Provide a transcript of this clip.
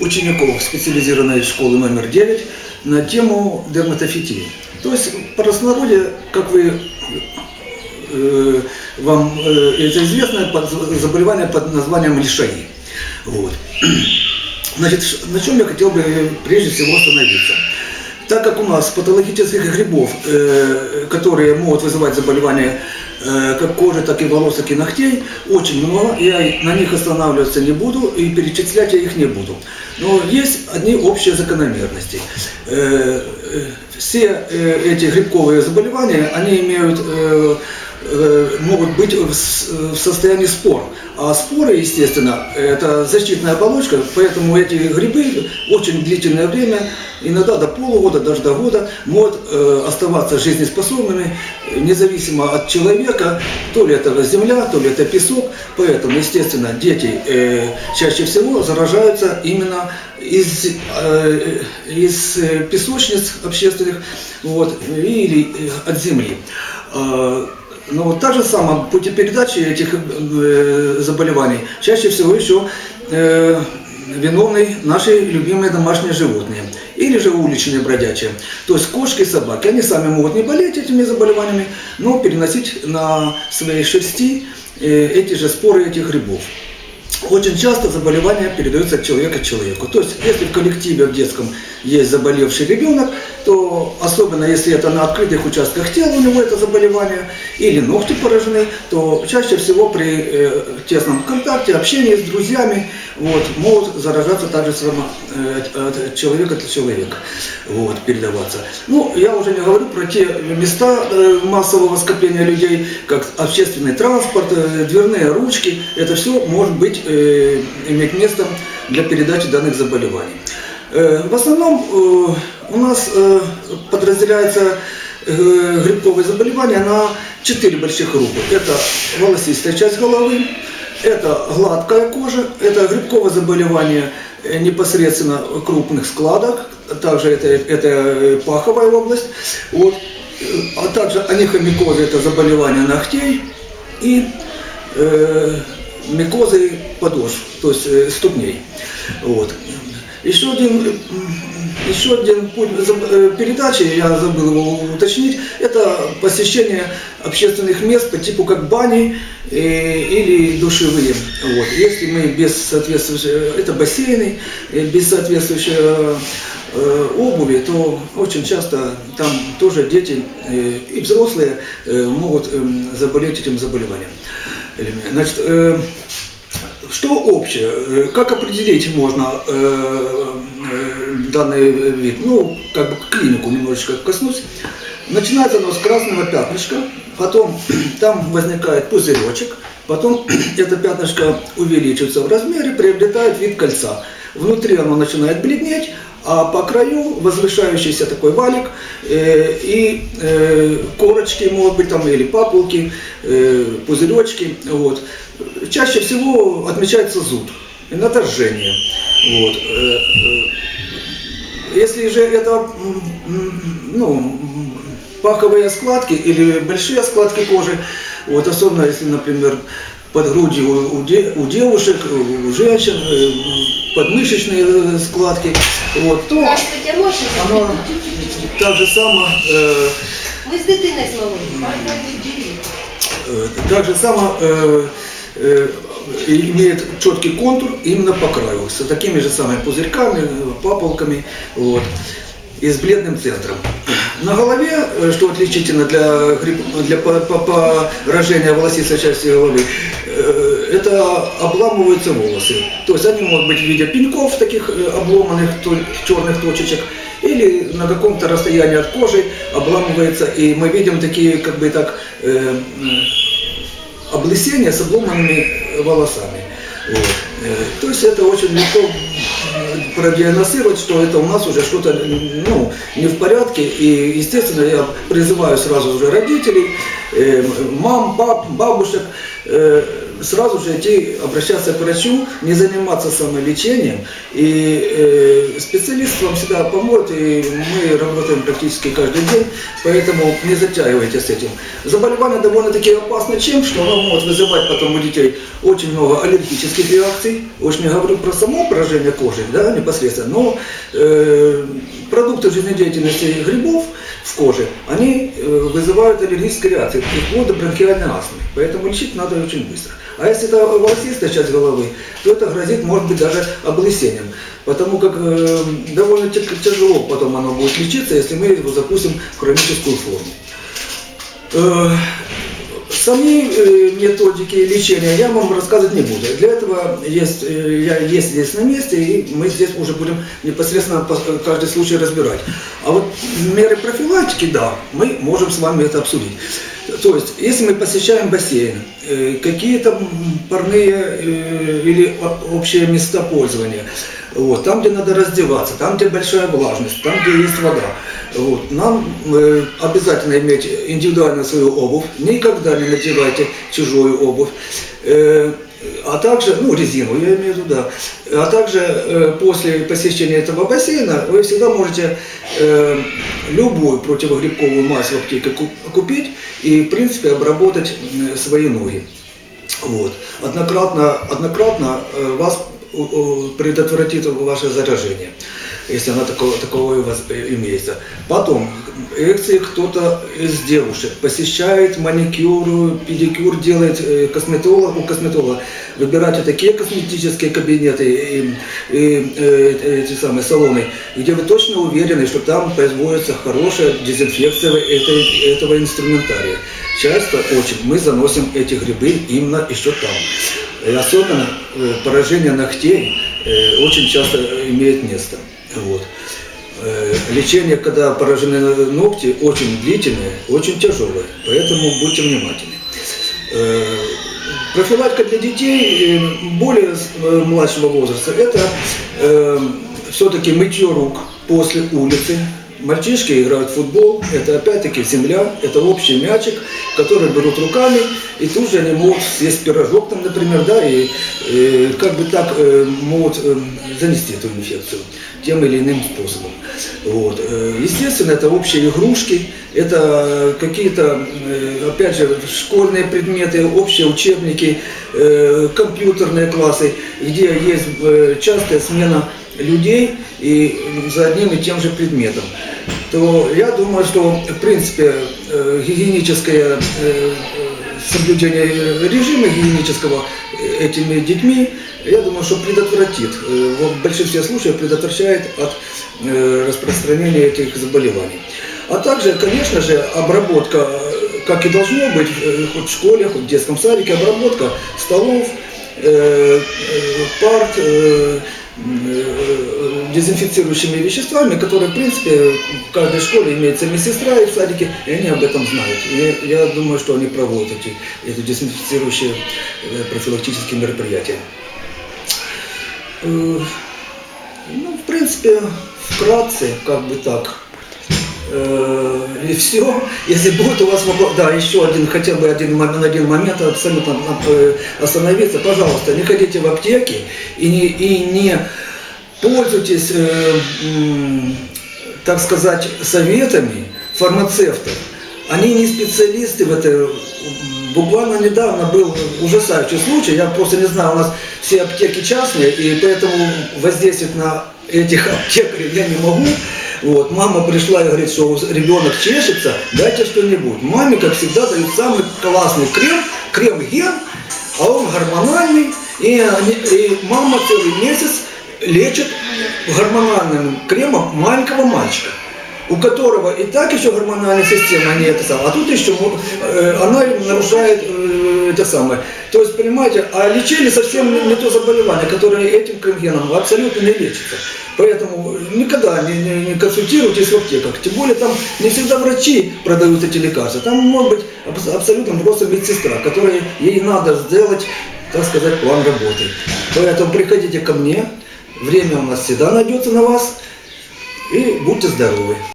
учеников специализированной школы номер 9 на тему дерматофитии. То есть простонародье, как вы э, вам э, это известное под- заболевание под названием лишаи. Вот. Значит, на чем я хотел бы э, прежде всего остановиться. Так как у нас патологических грибов, э, которые могут вызывать заболевания э, как кожи, так и волос, так и ногтей, очень много, я на них останавливаться не буду и перечислять я их не буду. Но есть одни общие закономерности. Э, Все эти грибковые заболевания, они имеют могут быть в в состоянии спор. А споры, естественно, это защитная оболочка, поэтому эти грибы очень длительное время, иногда до полугода, даже до года, могут э, оставаться жизнеспособными, э, независимо от человека, то ли это земля, то ли это песок. Поэтому, естественно, дети э, чаще всего заражаются именно из, э, из э, песочниц общественных вот, или э, от земли. Но вот та же самая пути передачи этих э, заболеваний чаще всего еще э, виновны наши любимые домашние животные или же уличные бродячие. То есть кошки, собаки, они сами могут не болеть этими заболеваниями, но переносить на своей шерсти э, эти же споры этих грибов. Очень часто заболевание передается от человека к человеку. То есть, если в коллективе в детском есть заболевший ребенок, то особенно если это на открытых участках тела у него это заболевание, или ногти поражены, то чаще всего при э, тесном контакте, общении с друзьями, вот, могут заражаться также само, э, от, от человека к человеку, вот, передаваться. Ну, я уже не говорю про те места э, массового скопления людей, как общественный транспорт, э, дверные ручки, это все может быть, э, иметь место для передачи данных заболеваний. Э, В основном э, у нас подразделяются э, грибковые заболевания на четыре больших группы. Это волосистая часть головы, это гладкая кожа, это грибковое заболевание э, непосредственно крупных складок, также это, это э, паховая область, вот. Э, а также анихомикоза, это заболевание ногтей и э, микозы подошв, то есть э, ступней. Вот. Еще один, еще один путь э, передачи, я забыл его уточнить, это посещение общественных мест по типу как бани э, или душевые. Вот. Если мы без соответствующего, это бассейны, э, без соответствующей э, э, обуви, то очень часто там тоже дети э, и взрослые э, могут эм, заболеть этим заболеванием. Значит, э, что общее? Э, Как определить можно э, э, данный вид? Ну, как бы клинику немножечко коснусь. Начинается оно с красного пятнышка, потом там возникает пузыречек, потом это пятнышко увеличивается в размере, приобретает вид кольца. Внутри оно начинает бледнеть, а по краю возвышающийся такой валик э, и э, корочки, может быть, там или папулки, э, пузыречки. Вот. Чаще всего отмечается зуд, иногда жжение. Вот. Если же это ну, паховые складки или большие складки кожи, вот особенно если, например, под грудью у, де- у девушек, у женщин, э, подмышечные э, складки, вот, то оно так же само, э, Ми з э, так же само э, имеет четкий контур именно по краю, с такими же самыми пузырьками, папулками, вот, и с бледным центром. На голове, э, что отличительно для, для по- по- поражения волосистой части головы, э, это обламываются волосы. То есть они могут быть в виде пеньков, таких э, обломанных черных точечек, или на каком-то расстоянии от кожи обламывается, и мы видим такие, как бы так, э, м, облысение с обломанными волосами. Вот. Э, То есть это очень легко продиагностировать, что это у нас уже что-то ну, не в порядке. И, естественно, я призываю сразу же родителей, э, мам, пап, бабушек, э, сразу же идти обращаться к врачу, не заниматься самолечением. И э, специалист вам всегда поможет, и мы работаем практически каждый день, поэтому не затягивайте с этим. Заболевание довольно-таки опасно чем, что оно может вызывать потом у детей очень много аллергических реакций. Уж не говорю про само поражение кожи, да, непосредственно, но э, продукты жизнедеятельности грибов в коже, они э, вызывают аллергические реакции, вплоть до бронхиальной астмы. Поэтому лечить надо очень быстро. А если это волосистая часть головы, то это грозит, может быть, даже облысением. Потому как э, довольно тя- тяжело потом оно будет лечиться, если мы его запустим в хроническую форму. Э, Сами э, методики лечения я вам рассказывать не буду. Для этого есть, э, я есть здесь на месте, и мы здесь уже будем непосредственно по- каждый случай разбирать. А вот меры профилактики, да, мы можем с вами это обсудить. То есть, если мы посещаем бассейн, э, какие-то парные э, или общие места пользования, вот, там, где надо раздеваться, там, где большая влажность, там, где есть вода, вот, нам э, обязательно иметь индивидуально свою обувь, никогда не надевайте чужую обувь. Э, а также, ну, резину, я имею в виду, да. А также э, после посещения этого бассейна вы всегда можете э, любую противогрибковую мазь в аптеке ку- купить и, в принципе, обработать м, свои ноги. Вот. Однократно, однократно э, вас у- предотвратит ваше заражение, если оно такого, э, имеется. Потом, если кто-то из девушек посещает маникюр, педикюр, делает э, косметолог, у косметолога, выбирайте такие косметические кабинеты и, и, э, эти самые салоны, где вы точно уверены, что там производится хорошая дезинфекция этой, этого инструментария. Часто очень мы заносим эти грибы именно еще там. И особенно э, поражение ногтей э, очень часто имеет место. Вот. Э, Лечение, когда поражены ногти, очень длительное, очень тяжелое, поэтому будьте внимательны. Э, Профилактика для детей э, более младшего возраста – это все-таки мытье рук после улицы. Мальчишки играют в футбол, это опять-таки земля, это общий мячик, который берут руками, и тут же они могут съесть пирожок, там, например, да, и, э, как бы так э, могут э, занести эту инфекцию тем или иным способом. Вот. Э, Естественно, это общие игрушки, это какие-то, э, опять же, школьные предметы, общие учебники, э, компьютерные классы, где есть частая смена людей и за одним и тем же предметом, то я думаю, что в принципе гигиеническое э, соблюдение режима гигиенического э, этими детьми, я думаю, что предотвратит, э, в большинстве случаев предотвращает от э, распространения этих заболеваний. А также, конечно же, обработка, э, как и должно быть, э, хоть в школе, хоть в детском садике, обработка столов, э, э, парт, э, э, дезинфицирующими веществами, которые, в принципе, в каждой школе имеется медсестра и в садике, и они об этом знают. И я думаю, что они проводят эти, эти дезинфицирующие э, профилактические мероприятия. Э, Ну, в принципе, вкратце, как бы так. Э, И все. Если будет у вас вопрос, да, еще один, хотя бы один, мо- один момент абсолютно э, остановиться, пожалуйста, не ходите в аптеки и не, и не пользуйтесь, э, м, так сказать, советами фармацевтов. Они не специалисты в этой. Буквально недавно был ужасающий случай, я просто не знаю, у нас все аптеки частные, и поэтому воздействовать на этих аптекарей я не могу. Вот, мама пришла и говорит, что ребенок чешется, дайте что-нибудь. Маме, как всегда, дают самый классный крем, крем ген, а он гормональный, и, они- и мама целый месяц лечит гормональным кремом маленького мальчика у которого и так еще гормональная система не это самое, а тут еще э, она нарушает э, это самое. То есть, понимаете, а лечение совсем не, не то заболевание, которое этим кренгеном абсолютно не лечится. Поэтому никогда не, не- не консультируйтесь в аптеках. Тем более там не всегда врачи продают эти лекарства. Там может быть абс- абсолютно просто медсестра, которой ей надо сделать, так сказать, план работы. Поэтому приходите ко мне, время у нас всегда найдется на вас, и будьте здоровы.